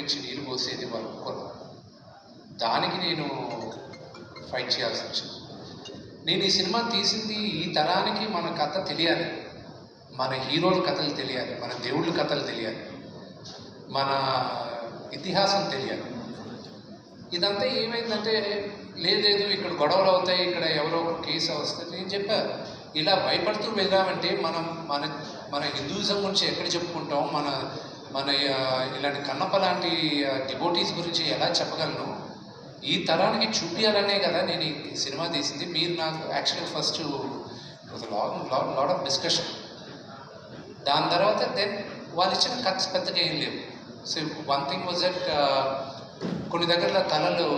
నుంచి నీరు పోసేది వాళ్ళు ఒప్పుకోరు దానికి నేను ఫైట్ చేయాల్సి వచ్చింది. నేను ఈ సినిమా తీసింది ఈ తరానికి మన కథ తెలియాలి. మన హీరోల కథలు తెలియాలి. మన దేవుళ్ళ కథలు తెలియాలి. మన ఇతిహాసం తెలియాలి. ఇదంతా ఏమైందంటే లేదేదు ఇక్కడ గొడవలు అవుతాయి ఇక్కడ ఎవరో ఒక కేసు వస్తుంది. నేను చెప్పారు ఇలా భయపడుతూ వెళ్ళామంటే మనం మన మన హిందూయిజం గురించి ఎక్కడ చెప్పుకుంటాం? మన మన ఇలాంటి కన్నప్ప లాంటి డిబోటీస్ గురించి ఎలా చెప్పగలను? ఈ తరానికి చూపించాలనే కదా నేను ఈ సినిమా తీసింది. మీరు నాకు actually first long lot of discussion. దాని తర్వాత దెన్ వాళ్ళు ఇచ్చిన కథ పెద్దగా ఏం లేవు. So one thing was that కొన్ని దగ్గరలో తలలు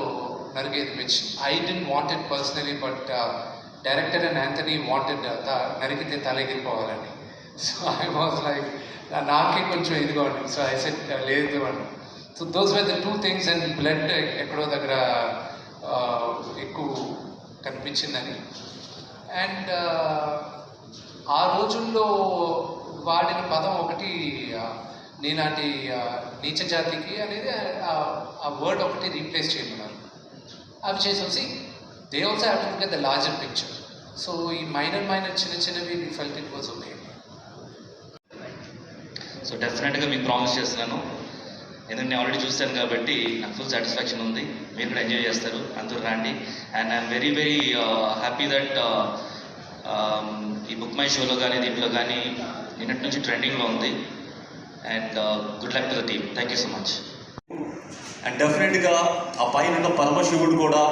నరిగేది which I didn't wanted personally but director and Anthony wanted నరికితే తల ఎగిరిపోవాలని. సో ఐ వాజ్ లైక్ నాకే కొంచెం ఇదిగా ఉంది. సో ఐ సెట్ లేదు అని so those were the two things and blood ఎక్కడో దగ్గర ఎక్కువ కనిపించిందని. అండ్ ఆ రోజుల్లో వాడిన పదం ఒకటి ఆ, నీచ జాతికి అనేది ఆ- వర్డ్ ఒకటి రీప్లేస్ చేయమన్నారు అవి చేసేసి they also have to look the larger picture so ఈ మైనర్ మైనర్ చిన్న చిన్నవి we felt it was okay so డెఫినెట్గా మీకు ప్రామిస్ చేస్తున్నాను. ఎందుకంటే నేను ఆల్రెడీ చూశాను కాబట్టి నాకు ఫుల్ సాటిస్ఫాక్షన్ ఉంది. మీరు కూడా ఎంజాయ్ చేస్తారు. అందరూ రండి. And I'm very very happy that ఈ బుక్ మై షోలో కానీ దీంట్లో కానీ నిన్నటి నుంచి ట్రెండింగ్లో ఉంది. And good luck to the team thank you so much and డెఫినెట్గా ఆ పైన ఉన్న పరమశివుడు కూడా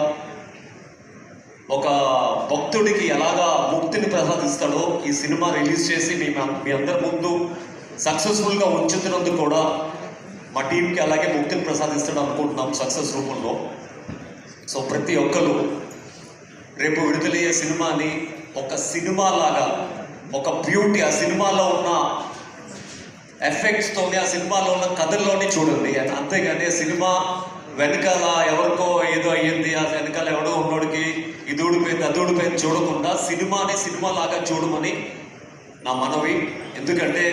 ఒక భక్తుడికి ఎలాగా ముక్తిని ప్రసాదిస్తాడో ఈ సినిమా రిలీజ్ చేసి మీ మీ అందరి ముందు సక్సెస్ఫుల్గా ఉంచుతున్నందుకు కూడా మా టీంకి అలాగే ముక్తిని ప్రసాదిస్తాడు అనుకుంటున్నాం సక్సెస్ రూపంలో. సో ప్రతి ఒక్కరు రేపు విడుదలయ్యే సినిమాని ఒక సినిమా లాగా ఒక బ్యూటీ ఆ సినిమాలో ఉన్న ఎఫెక్ట్స్తోని ఆ సినిమాలో ఉన్న కథల్లోనే చూడండి. అంతేగాని సినిమా వెనకాల ఎవరికో ఏదో అయ్యింది ఆ వెనకాల ఎవడో ఉన్నోడికి ఇది ఊడిపోయింది అది ఊడిపోయింది చూడకుండా సినిమాని సినిమా లాగా చూడమని నా మనవి. ఎందుకంటే